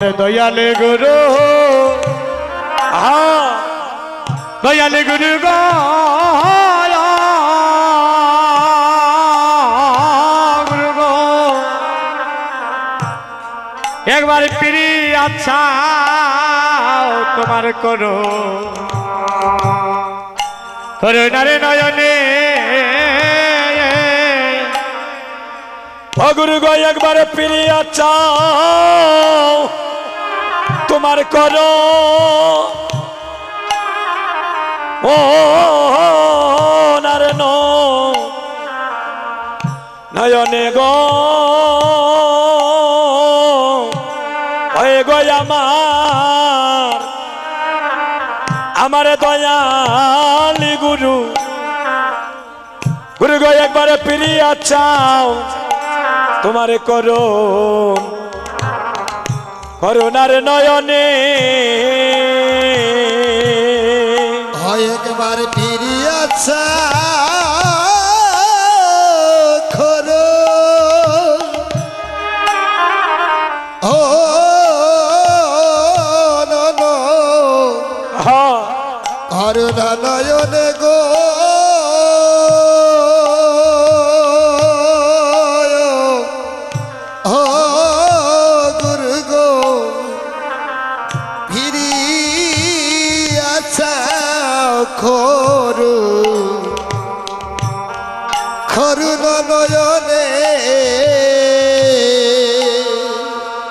দয়ালে গুরু। আহা, দয়ালে গুরু গো। একবার পিরি আচ্ছা তোমার করো। করুণারে নয়নে। অগুরু গো, একবারে ফিরিয়া চাও তোমার করো। ও নারে নয়নে গো। গো আমার। দয়ালি গুরু। গুরু গো, একবারে ফিরিয়া চাও। তোমারে করো করুণার নয়নে। হয় একবার ফিরিয়াছা।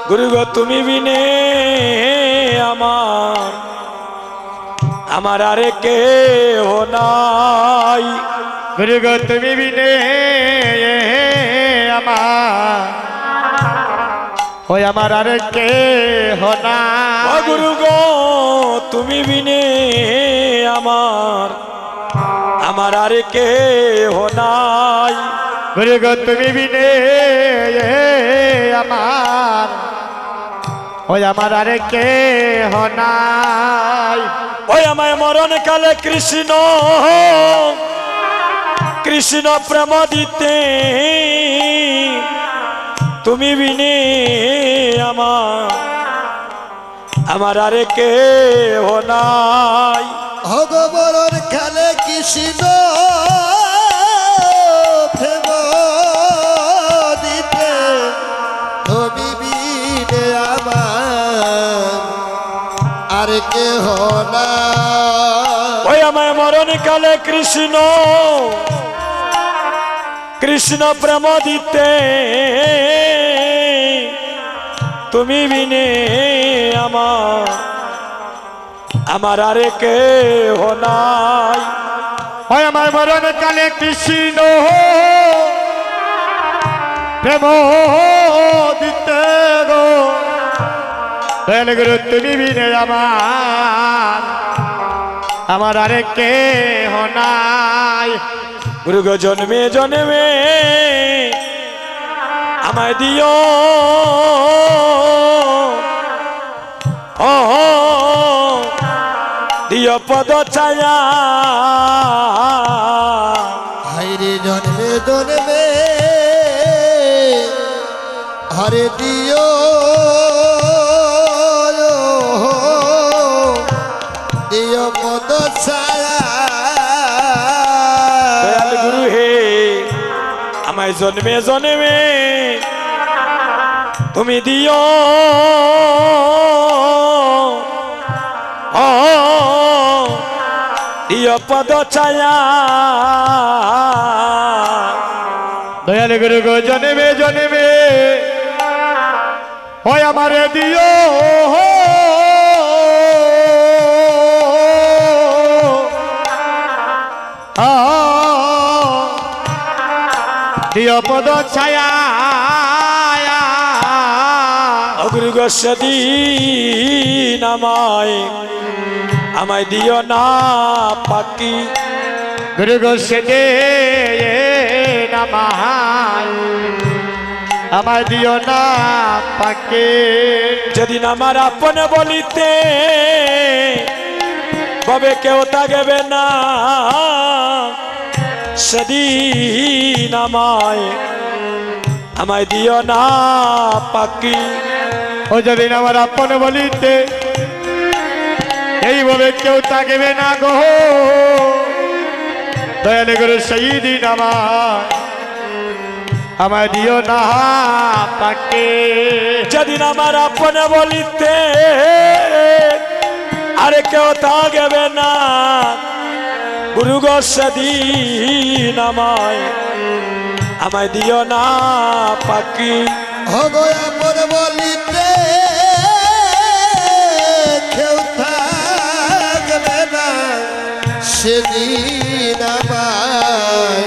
গুরু গো তুমি বিনে আমার আমার আরে কে হো নাই। গুরু গো তুমি বিনে আমার ওই আমার আর কে হনা ও গুরু গো তুমি বিনে আমার আমার আরে কে হো নাই। গুরু গো তুমি বিনে আমার। ওই আমার আর কে হনাই ওই আমায় মরণ কালে কৃষ্ণ কৃষ্ণ প্রেম দিতে। তুমি বিনে আমার আমার আরে কে নাই? ভগবরণ খেলে কৃষ্ণ আর কেহ না। ওই আমায় মরণ কালে কৃষ্ণ কৃষ্ণ প্রেম দিতে। তুমি বিনে আমার আমার আরে কে নাই। ওই আমার মরণ কালে কৃষ্ণ প্রেম দিতে। দয়াল গুরু, তুমি বিনে আমার আমার আরে কে হনাই গুরু গো, জন্মে জন্মে আমায় দিও। ও দিও পদ ছায়া। হাইরে জন্মে জন্মে হরে দিও। আমায় জন্মে জন্মে। তুমি দিও। দিও পদ ছায়া। দয়াল গুরু গো জনমে জনমে। হয় আমার দিও। আ, পদ ছায়া। অগ্রগ সেদিন আমায় আমায় দিও না পাকি গুরু গো সেদে নামায় আমার দিও না পাকে যেদিন আমার আপন বলিতে কবে কেউ তাগবে না। সেদিন আমায় আমায় দিও না পাকি ও যেদিন আমার আপন বলিতে এইভাবে কেউ তাকবে না গো। দয়ালে করে সেই দিন আমার আমায় দিও না তাকে যেদিন আমার আপনে বলিতে আরে কেউ থাকবে না গুরু সেদিন আমায় আমায় দিও না পাখি। হগয়া পর বলিতে কেউ থাকবে না সেদিন আমায়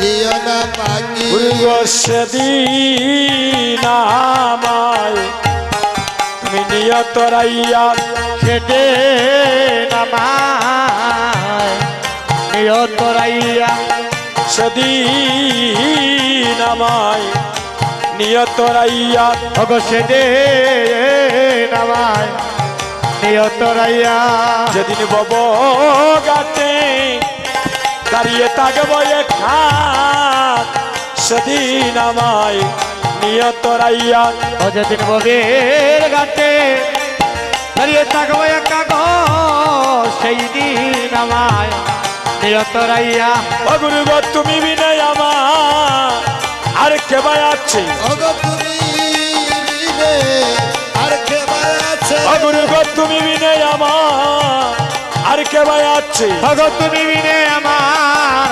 দিও না পাখি। গুরু গো সেদিন আমায় তুমি নিয়ত রাইয়া সেটে নামায় নিয়তরাইয়া সেদিন আমায় নিয়তরাইয়া ভগ সেদে নামায় নিয়তরাইয়া যেদিন বব গাতে দাঁড়িয়ে থাকব খাত সেদিন নিয়তরাইয়া ও যেদিন ববের গাতে দাঁড়িয়ে থাকব একা সেই দিন আমায় তোরাইয়া ও গুরু গো তুমি বিনয় আমার। আর কে আছে? ওগো তুমি আর কে আছে? ও গুরু গো তুমি বিনয় আমার। আর কে আছে? ওগো তুমি বিনে আমার।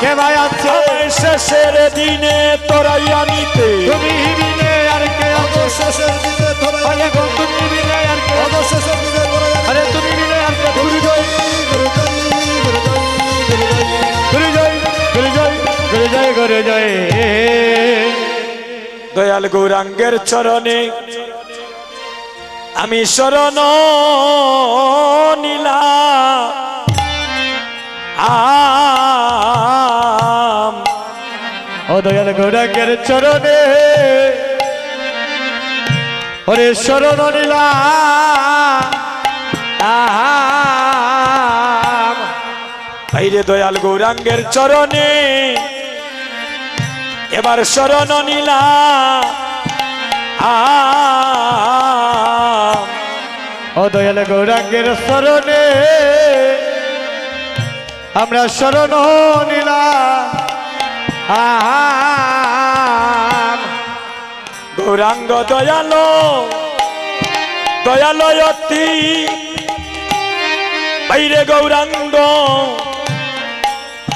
কে আছে শেষের দিনে তোরাইয়া নিতে তুমি বিনে আর কে আছে? শেষের দিনে ধরে জয়। দয়াল গৌরাঙ্গের চরণে আমি শরণ নীলা আম। দয়াল গৌরাঙ্গের চরণে ওরে শরণ নীলা আহাম। বাইরে দয়াল গৌরাঙ্গের চরণে এবার শরণ নীলা। আম ও দয়াল গৌরাঙ্গের শরণে আমরা শরণ নীলা। গৌরাঙ্গ দয়াল দয়ালয়তি বাইরে গৌরাঙ্গ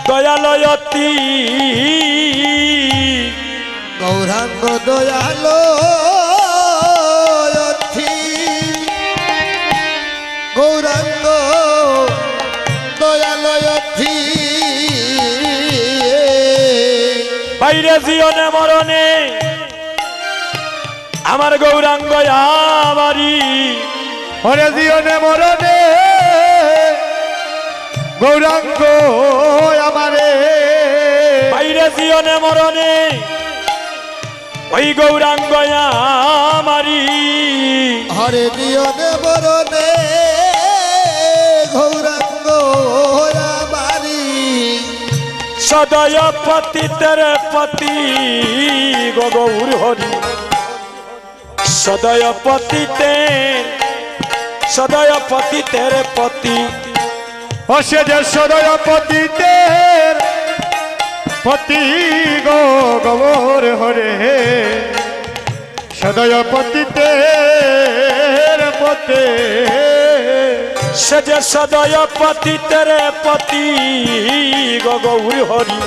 দয়ালয়তি গৌরাঙ্গ দয়ালো গৌরাঙ্গ দয়ালয়থি বাইরে জিয়নে মরণে। আমার গৌরাঙ্গ আমারি। ওরে জীবনে মরণে। গৌরাঙ্গ আমারে। বাইরে জিয়নে মরণে। ওই গৌরাঙ্গ আমারি। হরে নিয়নে বরণে গৌরাঙ্গ আমারি। সদয় পতিতের পতি গো গৌর হরি। সদয় পতিতে সদয় পতিতের পতি। ও সে যে সদয় পতিতের পতি গো গবর হরে। সদয় পতিতের পতে সে যে সদয় পতিতের পতি গো গৌর হরি।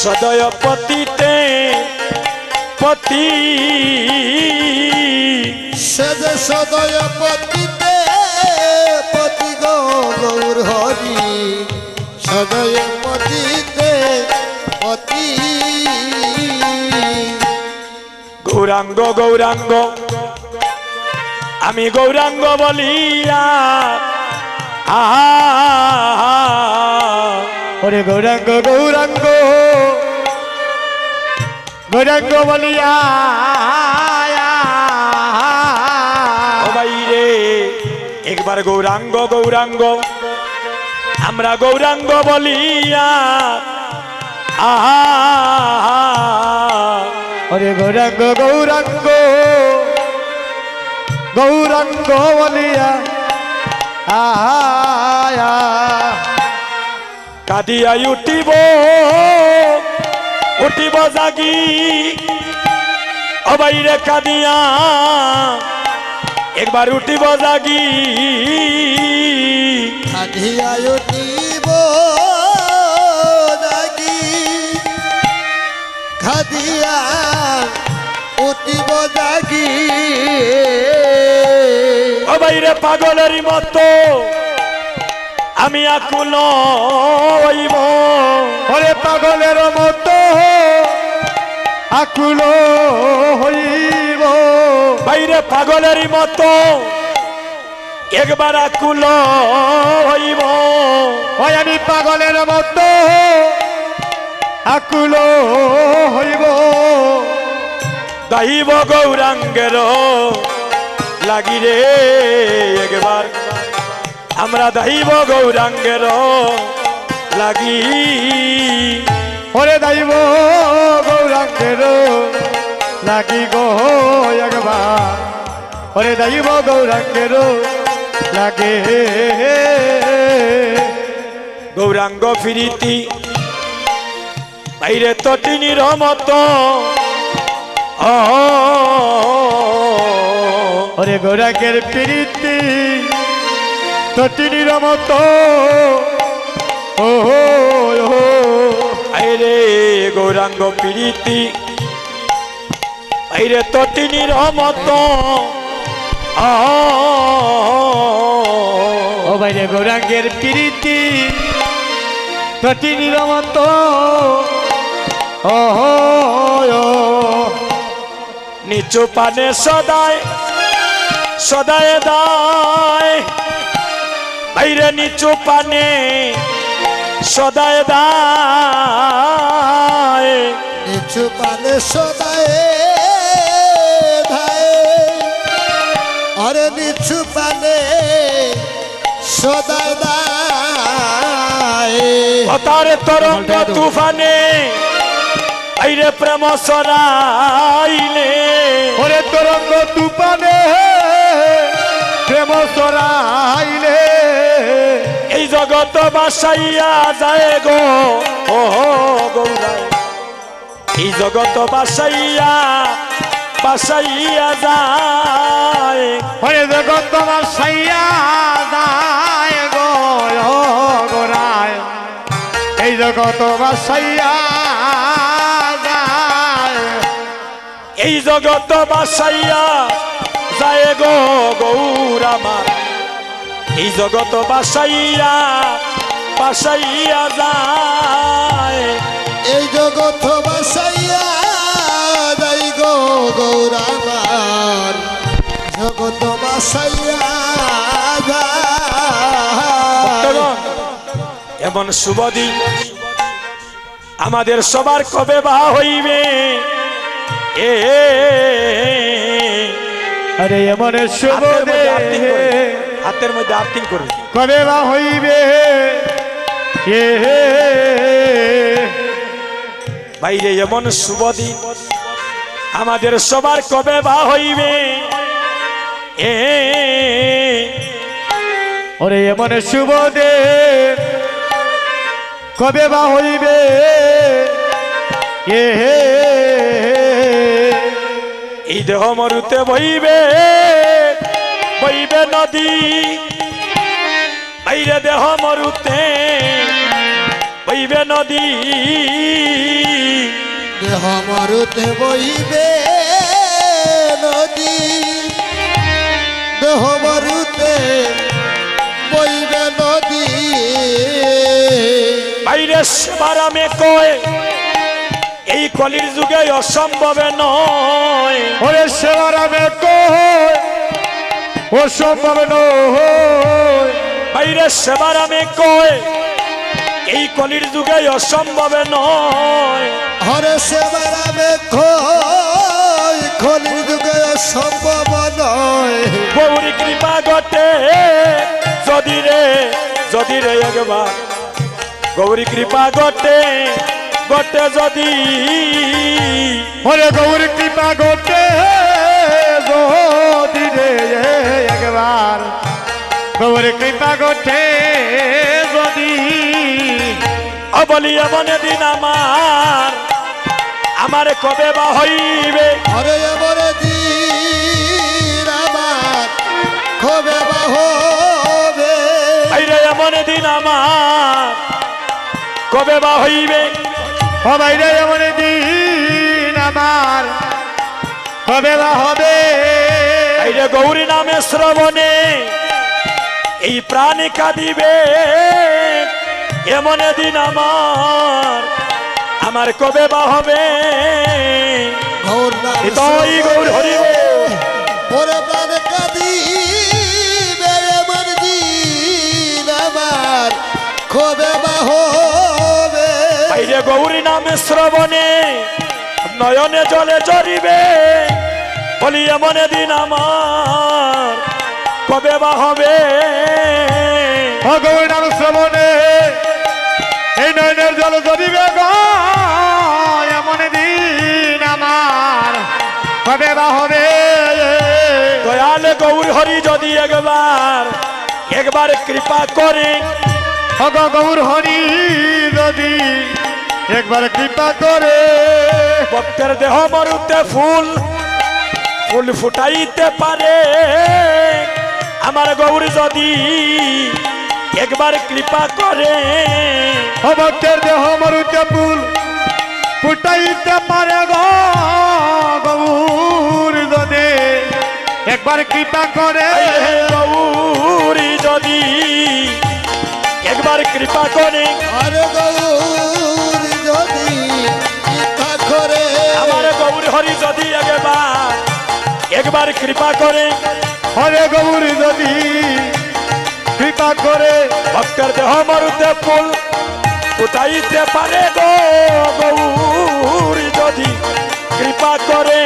সদয় পতিতে পতি। সে যে সদয় পতিতে পতি গো গৌর হরি। গৌরাঙ্গ গৌরাঙ্গ আমি গৌরাঙ্গ বলিয়া আহা ওরে গৌরাঙ্গ গৌরাঙ্গ গৌরাঙ্গ বলিয়া ও বাইরে একবার গৌরাঙ্গ গৌরাঙ্গ। আমরা গৌরাঙ্গ বলিয়া আহা ওরে গৌরাঙ্গ গৌরাঙ্গ গৌরাঙ্গ বলিয়া আয়া কাঁদিয়া উঠিব উঠিব জাগি অবাইরে কাঁদিয়া একবার উঠিব জাগি। খাদিয়ায় দিব দাগি খাদিয়া উঠিব দাগি অবাইরে পাগলের মতো আমি আকুল হইব। ওরে পাগলের মতো আকুল হইব। বাইরে পাগলের মতো একবার আকুল হইব। ওই আমি পাগলের মতো। আকুল হইব। দাহিব গৌরাঙ্গের লাগি রে একবার। আমরা দাহিব গৌরাঙ্গের লাগি। ওরে দাইব গৌরাঙ্গের লাগি গো একবার। ওরে দাইব গৌরাঙ্গের লাগে। গৌরাঙ্গ ফিরিতি বাইরে তটিনীর মতো। ও ওরে গৌরাঙ্গের প্রীতি তটিনীর মতো। ও হো হো আইরে গৌরাঙ্গ প্রীতি, বাইরে তটিনীর মতো। ও ও বাইরে গৌরাঙ্গের প্রীতি তটিনীর মতো নিচু পানে সদায় সদায় দায় বাইরে নিচু পানে সদায় দায় নিচু পানে সদায় আরে নিচু পানে সদায় দায়। তরঙ্গ তুফানে বাইরে প্রেম সরাইলে। ওরে তরঙ্গ তুপানে প্রেম সরাইলে। এই জগত বাসাইয়া যায় গো ও গৌরায় এই জগত বাসাইয়া বাসাইয়া যায়। ওরে জগৎ তোমার সাইয়া দায় গো গোরায় এই জগৎ তোমার সাইয়া এই জগত বাসাইয়া যায় গো গৌরামা এই জগত বাসাইয়া বাসাইয়া যায়। এই জগৎ বাসাইয়া গৌরামার এমন শুভ দিন আমাদের সবার কবে বা হইবে? এ আরে এমন শুভ হাতের মধ্যে আর্থিং করবে। হাতের মধ্যে আর্থিং করবে। কবে বা হইবে? এ বাইরে এমন শুভ দিন আমাদের সবার কবে বা হইবে? এ ওরে এমন শুভ দে কবে বা হইবে? এ এই দেহ মরুতে বইবে বইবে নদী। বাইরে দেহ মরুতে বইবে নদী। দেহ মরুতে বইবে নদী দেহ মরুতে বইবে নদী। বাইরে সেবারামে কয় এই কলির যুগে অসম্ভবে নয়। ওরে সেবারামে কই ও সম্ভব নয়। বাইরে সেবারামে কয় এই কলির যুগে অসম্ভবে নয়। হরে খই খলির যুগে সম্ভব নয়। গৌরী কৃপা ঘটে যদি রে যদি রে একবার। গৌরী কৃপা ঘটে গটে যদি। ওরে গৌর কৃপা গোটে যদি রে একবার। গৌর কৃপা গোটে যদি অবলি এমন দিন আমার আমার কবে বা হইবে? আরে এবার দিন আমার হবে বা হবে? আইরে এমন দিন আমার কবে বা হইবে? ও বাইরে এমন দিন আমার কবে বা হবে? আইরে গৌরী নামে শ্রবণে এই প্রাণী কাঁদিবে। এমন দিন আমার আমার কবে বা হবে? গৌর হৃদয় গৌর হরিব ওরে প্রাণ কাঁদি বেড়ে মন দিন আমার। হবে বা হবে? আইরে গৌরী নামে শ্রবণে নয়নে জলে জরিবে বলি এমন দিন আমার কবে বা হবে? নাম শ্রবণে। এই নয়নের জল জড়িবে গো এমন দিন আমার কবে বা হবে। দয়াল গৌর হরি যদি একবার একবার কৃপা করে। ও গো গৌর হরি যদি একবার কৃপা করে। ভক্তের দেহ মরুতে ফুল ফুল ফুটাইতে পারে। আমার গৌর যদি একবার কৃপা করে। ভক্তের দেহ মরুতে ফুল ফুটাইতে পারে গৌর যদি। একবার কৃপা করে। হে গৌরী যদি একবার কৃপা করে। আরে গৌর যদি ইচ্ছা করে। আমার গৌর হরি যদি একবার একবার কৃপা করে। হরে গৌর যদি কৃপা করে ভক্তের দেহ মরুতে ফুল ফুটাইতে পারে গো গৌর যদি কৃপা করে।